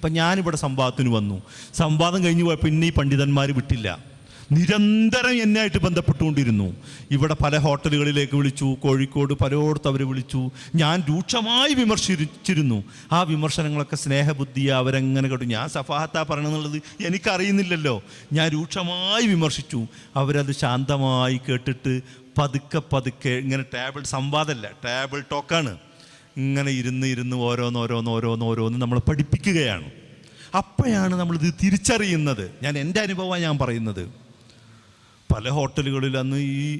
അപ്പം ഞാനിവിടെ സംവാദത്തിന് വന്നു. സംവാദം കഴിഞ്ഞ് പോയപ്പോൾ പിന്നെ ഈ പണ്ഡിതന്മാർ വിട്ടില്ല. നിരന്തരം എന്നെയായിട്ട് ബന്ധപ്പെട്ടുകൊണ്ടിരുന്നു. ഇവിടെ പല ഹോട്ടലുകളിലേക്ക് വിളിച്ചു കോഴിക്കോട് പലയിടത്ത് അവർ വിളിച്ചു. ഞാൻ രൂക്ഷമായി വിമർശിച്ചിരുന്നു. ആ വിമർശനങ്ങളൊക്കെ സ്നേഹബുദ്ധി അവരെങ്ങനെ കേട്ടു. ഞാൻ സഫാഹത്താ പറയണമെന്നുള്ളത് എനിക്കറിയുന്നില്ലല്ലോ. ഞാൻ രൂക്ഷമായി വിമർശിച്ചു. അവരത് ശാന്തമായി കേട്ടിട്ട് പതുക്കെ പതുക്കെ ഇങ്ങനെ ടേബിൾ സംവാദമല്ല ടേബിൾ ടോക്കാണ് ഇങ്ങനെ ഇരുന്ന് ഇരുന്ന് ഓരോന്ന് ഓരോന്ന് ഓരോന്ന് ഓരോന്ന് നമ്മൾ പഠിപ്പിക്കുകയാണ്. അപ്പോഴാണ് നമ്മളിത് തിരിച്ചറിയുന്നത്. ഞാൻ എന്റെ അനുഭവമാണ് ഞാൻ പറയുന്നത്. പല ഹോട്ടലുകളിൽ അന്ന് ഈ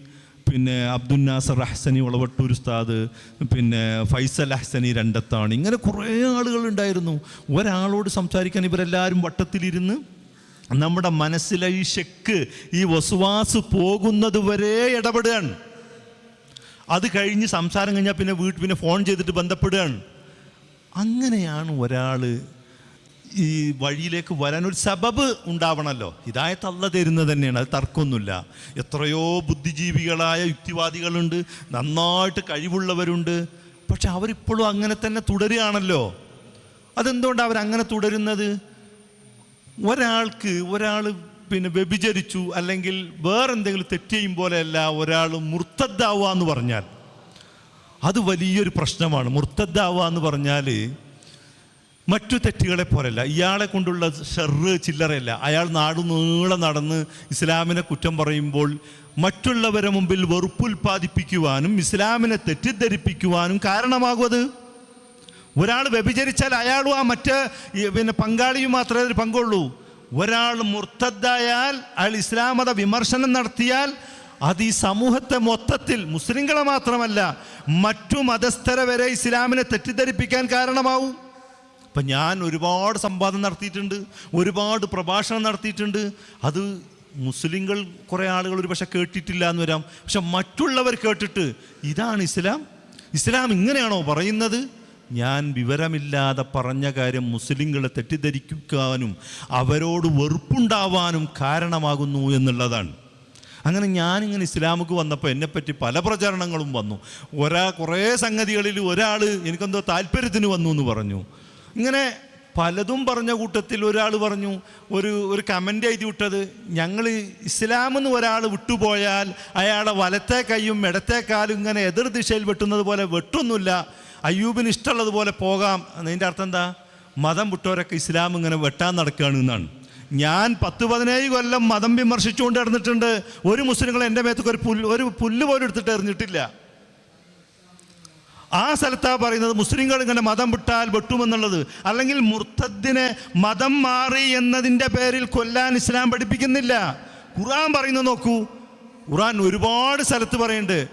പിന്നെ അബ്ദുൽ നാസർ അഹ്സനി ഉളവട്ടൂർ ഉസ്താദ് പിന്നെ ഫൈസൽ അഹ്സനി രണ്ടത്താണ്. ഇങ്ങനെ കുറേ ആളുകളുണ്ടായിരുന്നു ഒരാളോട് സംസാരിക്കാൻ ഇവരെല്ലാവരും വട്ടത്തിലിരുന്ന് നമ്മുടെ മനസ്സിലെ ഈ ഷെക്ക് ഈ വസുവാസ് പോകുന്നത് വരെ ഇടപെടുകയാണ്. അത് കഴിഞ്ഞ് സംസാരം കഴിഞ്ഞാൽ പിന്നെ വീട്ടിൽ പിന്നെ ഫോൺ ചെയ്തിട്ട് ബന്ധപ്പെടുകയാണ്. അങ്ങനെയാണ് ഒരാൾ ഈ വഴിയിലേക്ക് വരാൻ ഒരു സബബ് ഉണ്ടാവണമല്ലോ ഹിദായത്ത് അല്ല തരുന്നത് തന്നെയാണ് അത് തർക്കമൊന്നുമില്ല. എത്രയോ ബുദ്ധിജീവികളായ യുക്തിവാദികളുണ്ട് നന്നായിട്ട് കഴിവുള്ളവരുണ്ട് പക്ഷെ അവരിപ്പോഴും അങ്ങനെ തന്നെ തുടരുകയാണല്ലോ. അതെന്തുകൊണ്ടാണ് അവരങ്ങനെ തുടരുന്നത്? ഒരാൾക്ക് ഒരാൾ പിന്നെ വ്യഭിചരിച്ചു അല്ലെങ്കിൽ വേറെന്തെങ്കിലും തെറ്റ് ചെയ്യും പോലെയല്ല ഒരാൾ മുർത്തദ്ദാവുക എന്ന് പറഞ്ഞാൽ. അത് വലിയൊരു പ്രശ്നമാണ്. മുർത്തദ്ദാവുക എന്ന് പറഞ്ഞാൽ മറ്റു തെറ്റുകളെ പോലെയല്ല. ഇയാളെ കൊണ്ടുള്ള ഷെറ് ചില്ലറയല്ല. അയാൾ നാട് നീളെ നടന്ന് ഇസ്ലാമിനെ കുറ്റം പറയുമ്പോൾ മറ്റുള്ളവരെ മുമ്പിൽ വെറുപ്പുൽപാദിപ്പിക്കുവാനും ഇസ്ലാമിനെ തെറ്റിദ്ധരിപ്പിക്കുവാനും കാരണമാകും അത് ഒരാൾ വ്യഭിചരിച്ചാൽ അയാളും ആ മറ്റേ പിന്നെ പങ്കാളിയും മാത്രമേ പങ്കുള്ളൂ. ഒരാൾ മുർത്തദ്ദായാൽ അയാൾ ഇസ്ലാം മത വിമർശനം നടത്തിയാൽ അത് ഈ സമൂഹത്തെ മൊത്തത്തിൽ മുസ്ലിങ്ങളെ മാത്രമല്ല മറ്റു മതസ്ഥരെ വരെ ഇസ്ലാമിനെ തെറ്റിദ്ധരിപ്പിക്കാൻ കാരണമാവും. അപ്പം ഞാൻ ഒരുപാട് സംവാദം നടത്തിയിട്ടുണ്ട് ഒരുപാട് പ്രഭാഷണം നടത്തിയിട്ടുണ്ട്. അത് മുസ്ലിങ്ങൾ കുറേ ആളുകൾ ഒരു പക്ഷെ കേട്ടിട്ടില്ല എന്ന് വരാം. പക്ഷെ മറ്റുള്ളവർ കേട്ടിട്ട് ഇതാണ് ഇസ്ലാം? ഇസ്ലാം ഇങ്ങനെയാണോ പറയുന്നത്? ഞാൻ വിവരമില്ലാതെ പറഞ്ഞ കാര്യം മുസ്ലിങ്ങളെ തെറ്റിദ്ധരിക്കാനും അവരോട് വെറുപ്പുണ്ടാവാനും കാരണമാകുന്നു എന്നുള്ളതാണ്. അങ്ങനെ ഞാനിങ്ങനെ ഇസ്ലാമുക്ക് വന്നപ്പോൾ എന്നെപ്പറ്റി പല പ്രചരണങ്ങളും വന്നു. ഒരാ കുറേ സംഗതികളിൽ ഒരാൾ എനിക്കെന്തോ താല്പര്യത്തിന് വന്നു എന്ന് പറഞ്ഞു. ഇങ്ങനെ പലതും പറഞ്ഞ കൂട്ടത്തിൽ ഒരാൾ പറഞ്ഞു ഒരു ഒരു കമന്റ് എഴുതി വിട്ടത്. ഞങ്ങൾ ഇസ്ലാമെന്ന് ഒരാൾ വിട്ടുപോയാൽ അയാളെ വലത്തെ കൈയും ഇടത്തെ കാലും ഇങ്ങനെ എതിർ ദിശയിൽ വെട്ടുന്നത് പോലെ വെട്ടൊന്നുമില്ല. അയ്യൂബിന് ഇഷ്ടമുള്ളതുപോലെ പോകാം. അതിന്റെ അർത്ഥം എന്താ? മതം വിട്ടവരൊക്കെ ഇസ്ലാം ഇങ്ങനെ വെട്ടാൻ നടക്കുകയാണ് എന്നാണ്. ഞാൻ പത്ത് പതിനേഴ് കൊല്ലം മതം വിമർശിച്ചുകൊണ്ട് നടന്നിട്ടുണ്ട്. ഒരു മുസ്ലിങ്ങൾ എന്റെ മേത്തൊക്കെ ഒരു പുല്ല് ഒരു പുല്ല് പോലും എടുത്തിട്ട് എറിഞ്ഞിട്ടില്ല. ആ സ്ഥലത്താ പറയുന്നത് മുസ്ലിങ്ങൾ ഇങ്ങനെ മതം വിട്ടാൽ വെട്ടുമെന്നുള്ളത്. അല്ലെങ്കിൽ മുർത്തദ്ദിനെ മതം മാറി എന്നതിന്റെ പേരിൽ കൊല്ലാൻ ഇസ്ലാം പഠിപ്പിക്കുന്നില്ല. ഖുറാൻ പറയുന്നത് നോക്കൂ. ഖുറാൻ ഒരുപാട് സ്ഥലത്ത് പറയുന്നുണ്ട്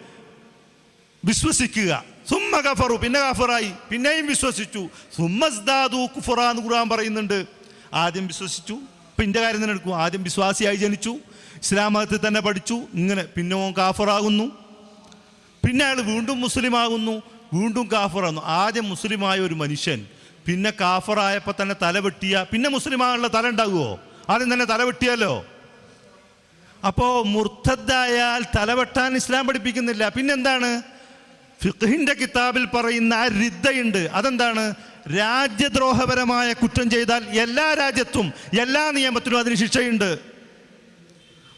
വിശ്വസിക്കുക. സുമ്മ ഗഫറു പിന്നെ ഗഫറായി പിന്നെയും വിശ്വസിച്ചു. സുമ്മസ്ദാദു കുഫറ എന്ന് ഖുറാൻ പറയുന്നുണ്ട്. ആദ്യം വിശ്വസിച്ചു എന്റെ കാര്യം തന്നെ എടുക്കും. ആദ്യം വിശ്വാസിയായി ജനിച്ചു ഇസ്ലാം മതത്തിൽ തന്നെ പഠിച്ചു ഇങ്ങനെ പിന്നെ ഓൻ കാഫറാകുന്നു പിന്നെ അയാൾ വീണ്ടും മുസ്ലിം ആകുന്നു വീണ്ടും കാഫറാകുന്നു ആദ്യം മുസ്ലിമായ ഒരു മനുഷ്യൻ പിന്നെ കാഫറായപ്പോൾ തന്നെ തല വെട്ടിയ പിന്നെ മുസ്ലിമാകാനുള്ള തല ഉണ്ടാകുമോ ആദ്യം തന്നെ തല വെട്ടിയാലോ? അപ്പോൾ മുർത്തദ്ദായാൽ തലവെട്ടാൻ ഇസ്ലാം പഠിപ്പിക്കുന്നില്ല. പിന്നെന്താണ് ഫിഖിന്റെ കിതാബിൽ പറയുന്ന ആ റിദ്ദയുണ്ട് അതെന്താണ്? രാജ്യദ്രോഹപരമായ കുറ്റം ചെയ്താൽ എല്ലാ രാജ്യത്തും എല്ലാ നിയമത്തിനും അതിന് ശിക്ഷയുണ്ട്.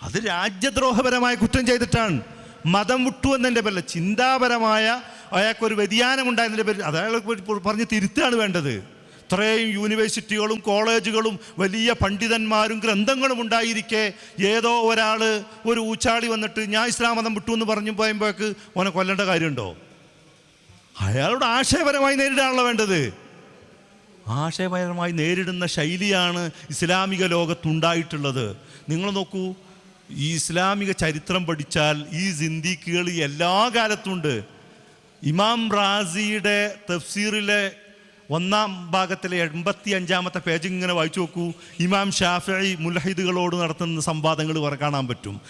അത് രാജ്യദ്രോഹപരമായ കുറ്റം ചെയ്തിട്ടാണ്. മതം വിട്ടു എന്നതിന്റെ പേരിൽ ചിന്താപരമായ അയാൾക്കൊരു വ്യതിയാനം ഉണ്ടായതിന്റെ പേര് അത് പറഞ്ഞ് തിരുത്താണ് വേണ്ടത്. ഇത്രയും യൂണിവേഴ്സിറ്റികളും കോളേജുകളും വലിയ പണ്ഡിതന്മാരും ഗ്രന്ഥങ്ങളും ഉണ്ടായിരിക്കെ. ഏതോ ഒരാൾ ഒരു ഊച്ചാളി വന്നിട്ട് ഞാൻ ഇസ്ലാം മതം വിട്ടു എന്ന് പറഞ്ഞു പോയപ്പോഴേക്ക് ഓനെ കൊല്ലേണ്ട കാര്യമുണ്ടോ? അയാളോട് ആശയപരമായി നേരിടാണല്ലോ വേണ്ടത്. ആശയപരമായി നേരിടുന്ന ശൈലിയാണ് ഇസ്ലാമിക ലോകത്തുണ്ടായിട്ടുള്ളത്. നിങ്ങൾ നോക്കൂ ഈ ഇസ്ലാമിക ചരിത്രം പഠിച്ചാൽ ഈ സിന്ദീഖുകൾ എല്ലാ കാലത്തുണ്ട് ഇമാം റാസിയുടെ തഫ്സീറിലെ ഒന്നാം ഭാഗത്തിലെ എൺപത്തി അഞ്ചാമത്തെ പേജ് ഇങ്ങനെ വായിച്ചു നോക്കൂ. ഇമാം ഷാഫി മുലഹിദുകളോട് നടത്തുന്ന സംവാദങ്ങൾ കാണാൻ പറ്റും.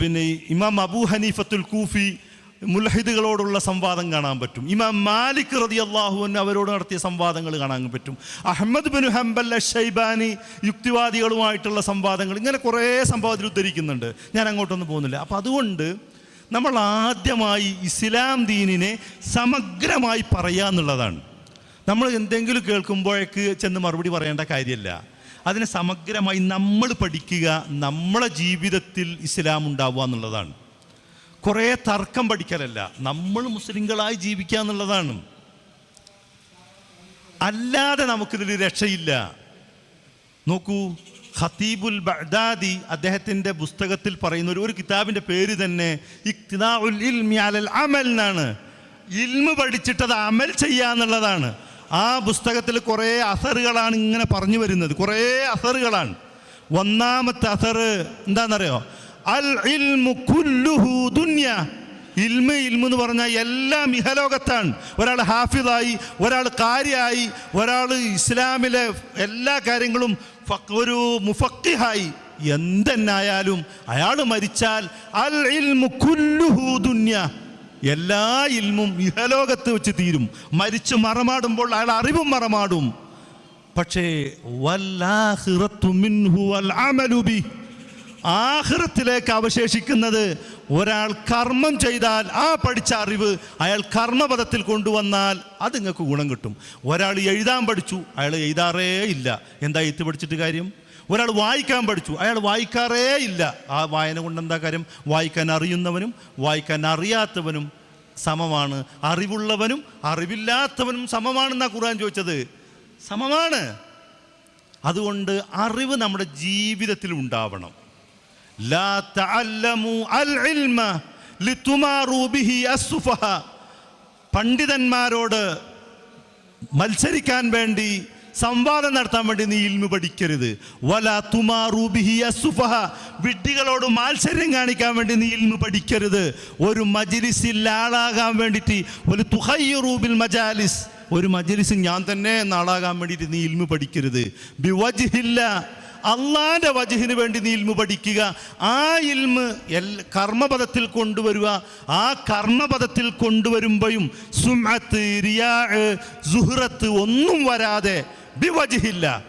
പിന്നെ ഇമാം അബൂ ഹനീഫത്തുൽ കൂഫി മുൽഹിദുകളോടുള്ള സംവാദം കാണാൻ പറ്റും. ഇമാം മാലിക് റതി അള്ളാഹുവിന് അവരോട് നടത്തിയ സംവാദങ്ങൾ കാണാൻ പറ്റും. അഹമ്മദ് ബിൻ ഹംബൽ ഷൈബാനി യുക്തിവാദികളുമായിട്ടുള്ള സംവാദങ്ങൾ ഇങ്ങനെ കുറേ സംഭവത്തിൽ ഉദ്ധരിക്കുന്നുണ്ട്. ഞാൻ അങ്ങോട്ടൊന്നും പോകുന്നില്ല. അപ്പോൾ അതുകൊണ്ട് നമ്മൾ ആദ്യമായി ഇസ്ലാം ദീനിനെ സമഗ്രമായി പറയുക എന്നുള്ളതാണ്. നമ്മൾ എന്തെങ്കിലും കേൾക്കുമ്പോഴേക്ക് ചെന്ന് മറുപടി പറയേണ്ട കാര്യമല്ല. അതിനെ സമഗ്രമായി നമ്മൾ പഠിക്കുക നമ്മളെ ജീവിതത്തിൽ ഇസ്ലാം ഉണ്ടാവുക എന്നുള്ളതാണ്. കുറേ തർക്കം പഠിക്കലല്ല നമ്മൾ മുസ്ലിങ്ങളായി ജീവിക്കുക എന്നുള്ളതാണ്. അല്ലാതെ നമുക്കിതിൽ രക്ഷയില്ല. നോക്കൂ ഖത്തീബുൽ ബഗ്ദാദി അദ്ദേഹത്തിന്റെ പുസ്തകത്തിൽ പറയുന്ന ഒരു ഒരു കിതാബിന്റെ പേര് തന്നെ ഇഖ്തിദാഉൽ ഇൽമി അലൽ അമൽ എന്നാണ്. ഇൽമ് പഠിച്ചിട്ടത് അമൽ ചെയ്യുക എന്നുള്ളതാണ്. ആ പുസ്തകത്തിൽ കുറേ അസറുകളാണ് ഇങ്ങനെ പറഞ്ഞു വരുന്നത്. കുറേ അസറുകളാണ്. ഒന്നാമത്തെ അസർ എന്താണെന്നറിയോ? അൽ ഇൽമു കുല്ലുഹു ദുന്യ. ഇൽമ ഇൽമ എന്ന് പറഞ്ഞാൽ എല്ലാം ഇഹലോകത്താണ്. ഒരാൾ ഹാഫിദായി ഒരാൾ കാര്യായി ഒരാൾ ഇസ്ലാമിലെ എല്ലാ കാര്യങ്ങളും ഒരു മുഫക്കിഹായി എന്തെന്നായാലും അയാൾ മരിച്ചാൽ അൽ ദുന്യ. എല്ലാ ഇൽമും ഇഹലോകത്ത് വെച്ച് തീരും. മരിച്ച് മറമാടുമ്പോൾ അയാൾ അറിവും മറമാടും. പക്ഷേ വല്ലാഹിറത്തു മിൻഹു വൽ അമലു ബി ആഹ്റത്തിലേക്ക് അവശേഷിക്കുന്നത് ഒരാൾ കർമ്മം ചെയ്താൽ ആ പഠിച്ച അറിവ് അയാൾ കർമ്മപഥത്തിൽ കൊണ്ടുവന്നാൽ അത് നിങ്ങൾക്ക് ഗുണം കിട്ടും. ഒരാൾ എഴുതാൻ പഠിച്ചു അയാൾ എഴുതാറേ ഇല്ല. എന്താ എഴുത്ത് പഠിച്ചിട്ട് കാര്യം? ഒരാൾ വായിക്കാൻ പഠിച്ചു അയാൾ വായിക്കാറേ ഇല്ല. ആ വായന കൊണ്ട് എന്താ കാര്യം? വായിക്കാൻ അറിയുന്നവനും വായിക്കാൻ അറിയാത്തവനും സമമാണ്. അറിവുള്ളവനും അറിവില്ലാത്തവനും സമമാണെന്നാ ഖുർആൻ ചോദിച്ചത്. സമമാണ്. അതുകൊണ്ട് അറിവ് നമ്മുടെ ജീവിതത്തിൽ ഉണ്ടാവണം. ലാ تعلموا العلم ലിതുമാറു ബിഹി അസ്സുഫഹ പണ്ഡിതന്മാരോട് മത്സരിക്കാൻ വേണ്ടി സംവാദം നടത്താൻ വേണ്ടി നീ ഇൽമു പഠിക്കരുത്. വല തുമാറു ബിഹി അസ്സുഫഹ. വിഡ്ഢികളോട് മാത്സര്യം കാണിക്കാൻ വേണ്ടി നീ ഇൽമു പഠിക്കരുത്. ഒരു മജിലിസിൽ ആളാകാൻ വേണ്ടിയിട്ട് ഒരു തുഹയ്യൂബിൽ മജാലിസ്. ഒരു മജിലിസ് ഞാൻ തന്നെ നാളാകാൻ വേണ്ടിയിട്ട് നീ ഇൽമു പഠിക്കരുത്. ബിവജിഹില്ല അള്ളാന്റെ വജഹിന് വേണ്ടി നീ ഇൽമു പഠിക്കുക. ആ ഇൽമ് എൽ കർമ്മപദത്തിൽ കൊണ്ടുവരിക. ആ കർമ്മപദത്തിൽ കൊണ്ടുവരുമ്പോഴും സുമത്ത് റിയാ സുഹ്റത്ത് ഒന്നും വരാതെ ബിവജിഹില്ല.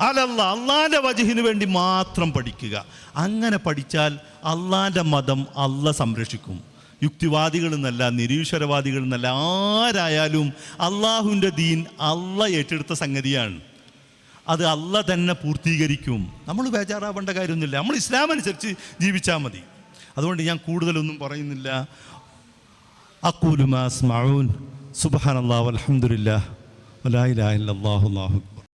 അലല്ല അള്ളാന്റെ വജഹിന് വേണ്ടി മാത്രം പഠിക്കുക. അങ്ങനെ പഠിച്ചാൽ അള്ളാന്റെ മതം അല്ല സംരക്ഷിക്കും. യുക്തിവാദികൾ എന്നല്ല നിരീശ്വരവാദികൾ എന്നല്ല ആരായാലും അള്ളാഹുവിന്റെ ദീൻ അള്ള ഏറ്റെടുത്ത സംഗതിയാണ്. അത് അല്ല തന്നെ പൂർത്തീകരിക്കും. നമ്മൾ ബേജാറാവേണ്ട കാര്യമൊന്നുമില്ല. നമ്മൾ ഇസ്ലാം അനുസരിച്ച് ജീവിച്ചാൽ മതി. അതുകൊണ്ട് ഞാൻ കൂടുതലൊന്നും പറയുന്നില്ല. അക്കൂലുമാസ് മഴൂൻ സുബാൻ അള്ളാഹ് അലഹമുല്ല വലാ ഇലാഹ ഇല്ലല്ലാഹു അല്ലാഹു